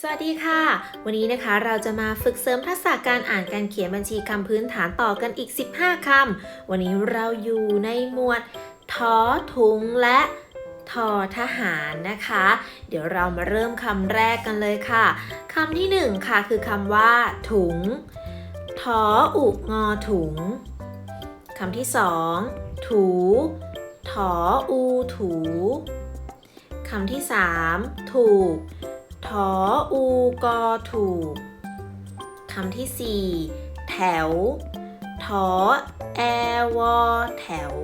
สวัสดีค่ะ วันนี้นะคะเราจะมาฝึกเสริมทักษะการอ่านการเขียนบัญชีคำพื้นฐานต่อกันอีก 15 คำ วันนี้เราอยู่ในหมวดทอถุงและทอทหารนะคะ เดี๋ยวเรามาเริ่มคำแรกกันเลยค่ะคำที่หนึ่งค่ะ คือคำว่า ถุงทออุงอถุงคำที่สองถูถออูถูคำที่สามถูก ออูกอถูกคำที่สี่แถวทอแอวอแถว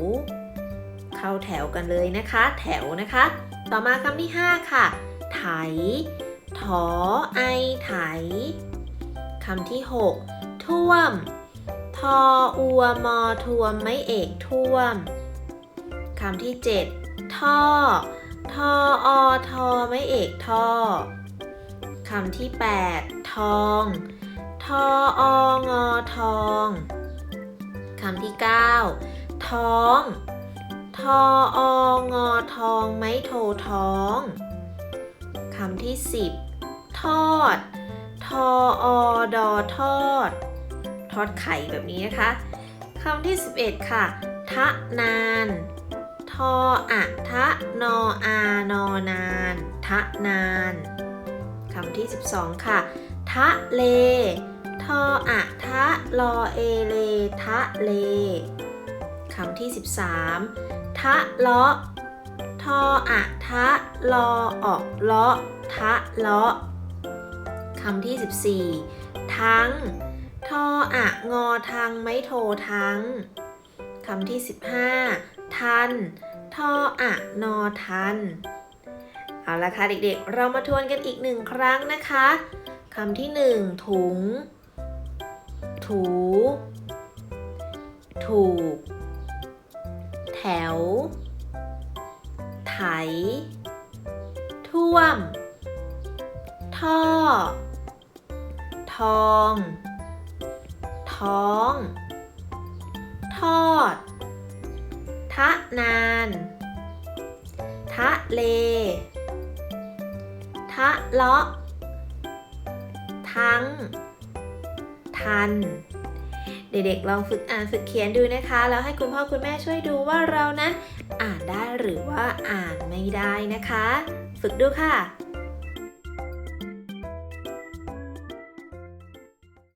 เข้าแถวกันเลยนะคะ แถวนะคะ ต่อมาคำที่ห้าค่ะ ไถทอไอไถคำที่หกท่วม ทออัวมอท่วมไม่เอกท่วมคำที่เจ็ดท่อ ทออทอไม่เอกท่อ คำที่ 8 ทองทอองอทองคำที่ 9 ท้อง ทอองอทองไม้โทท้องคำที่ 10 ทอด ทออดอทอด ทอดไข่แบบนี้นะคะคำที่ 11 ค่ะ ทะนาน ทออะทะนออานอนาน ทะนานำที่ 12 ค่ะ ทะเล ทออะทะลอเอเล ทะเลคำที่ 13 ทะเลาะ ทออะทะลอออกเลาะ ทะเลาะคำที่ 14 ทั้ง ทออะงอทังไม่โททั้งคำที่ 15 ทัน ทออะนอทัน เอาละค่ะเด็กๆ เรามาทวนกันอีกหนึ่งครั้งนะคะคำที่หนึ่งถุง ถู ถูก แถว ไถ ท่วม ท่อ ทอง ท้อง ทอด ทะนาน ทะเละเลาะ ทั้ง ทัน เด็กๆลองฝึกอ่านฝึกเขียนดูนะคะ แล้วให้คุณพ่อคุณแม่ช่วยดูว่าเรานั้น อ่านได้หรือว่าอ่านไม่ได้นะคะ ฝึกดูค่ะ